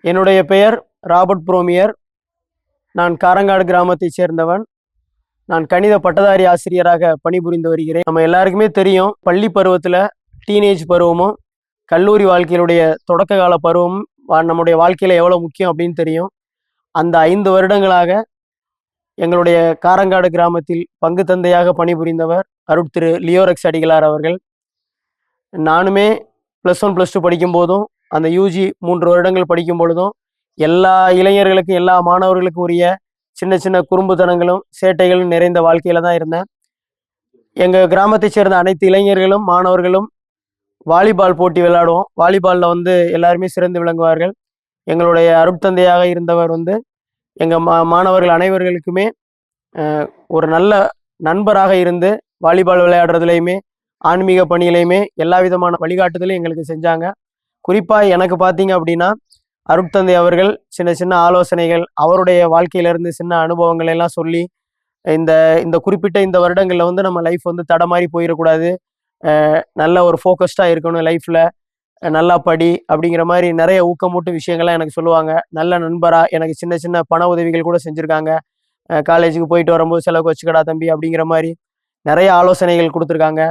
என்னுடைய பெயர் ராபர்ட் புரோமியர். நான் காரங்காடு கிராமத்தைச் சேர்ந்தவன். நான் கணித பட்டதாரி ஆசிரியராக பணிபுரிந்து வருகிறேன். நம்ம எல்லாருக்குமே தெரியும் பள்ளி பருவத்தில் டீனேஜ் பருவமும் கல்லூரி வாழ்க்கையிலுடைய தொடக்க கால பருவமும் வா- நம்முடைய வாழ்க்கையில் எவ்வளோ முக்கியம் அப்படின்னு தெரியும். அந்த ஐந்து வருடங்களாக எங்களுடைய காரங்காடு கிராமத்தில் பங்கு தந்தையாக பணிபுரிந்தவர் அருட் திரு லியோரக்ஸ் அடிகளார் அவர்கள். நானுமே ப்ளஸ் ஒன் ப்ளஸ் டூ படிக்கும் போதும் அந்த யூஜி மூன்று வருடங்கள் படிக்கும் பொழுதும் எல்லா இளைஞர்களுக்கும் எல்லா மாணவர்களுக்கும் உரிய சின்ன சின்ன குறும்புத்தனங்களும் சேட்டைகளும் நிறைந்த வாழ்க்கையில தான் இருந்தேன். எங்கள் கிராமத்தை சேர்ந்த அனைத்து இளைஞர்களும் மாணவர்களும் வாலிபால் போட்டி விளையாடுவோம். வாலிபாலில் வந்து எல்லாருமே சிறந்து விளங்குவார்கள். எங்களுடைய அருட்தந்தையாக இருந்தவர் வந்து எங்கள் மா மாணவர்கள் அனைவர்களுக்குமே ஒரு நல்ல நண்பராக இருந்து வாலிபால் விளையாடுறதுலையுமே ஆன்மீக பணியிலையுமே எல்லா விதமான வழிகாட்டுதலையும் எங்களுக்கு செஞ்சாங்க. குறிப்பாக எனக்கு பார்த்தீங்க அப்படின்னா அருட்தந்தை அவர்கள் சின்ன சின்ன ஆலோசனைகள் அவருடைய வாழ்க்கையிலேருந்து சின்ன அனுபவங்கள் எல்லாம் சொல்லி இந்த இந்த குறிப்பிட்ட இந்த வருடங்களில் வந்து நம்ம லைஃப் வந்து தடமாறி போயிடக்கூடாது. நல்ல ஒரு ஃபோக்கஸ்டாக இருக்கணும் லைஃப்பில் நல்லா படி அப்படிங்கிற மாதிரி நிறைய ஊக்கமூட்டும் விஷயங்கள்லாம் எனக்கு சொல்லுவாங்க. நல்ல நண்பராக எனக்கு சின்ன சின்ன பண உதவிகள் கூட செஞ்சுருக்காங்க. காலேஜுக்கு போயிட்டு வரும்போது செலவுக்கு வச்சுக்கடா தம்பி அப்படிங்கிற மாதிரி நிறைய ஆலோசனைகள் கொடுத்துருக்காங்க.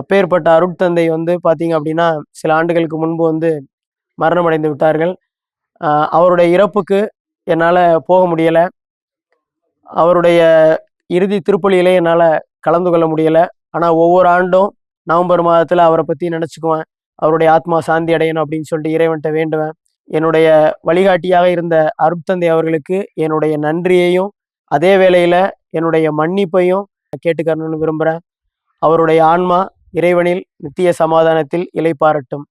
அப்பேற்பட்ட அருட்தந்தை வந்து பார்த்தீங்க அப்படின்னா சில ஆண்டுகளுக்கு முன்பு வந்து மரணமடைந்து விட்டார்கள். அவருடைய இறப்புக்கு என்னால் போக முடியலை. அவருடைய இறுதி திருப்பலியிலே என்னால் கலந்து கொள்ள முடியலை. ஆனால் ஒவ்வொரு ஆண்டும் நவம்பர் மாதத்தில் அவரை பற்றி நினச்சிக்குவேன். அவருடைய ஆத்மா சாந்தி அடையணும் அப்படின்னு சொல்லிட்டு இறைவன்கிட்ட வேண்டுவேன். என்னுடைய வழிகாட்டியாக இருந்த அருட்தந்தை அவர்களுக்கு என்னுடைய நன்றியையும் அதே வேளையில் என்னுடைய மன்னிப்பையும் கேட்டுக்கரணும்னு விரும்புகிறேன் அவருடைய ஆன்மா இறைவனில் நித்திய சமாதானத்தில் இலைப்பாரட்டும்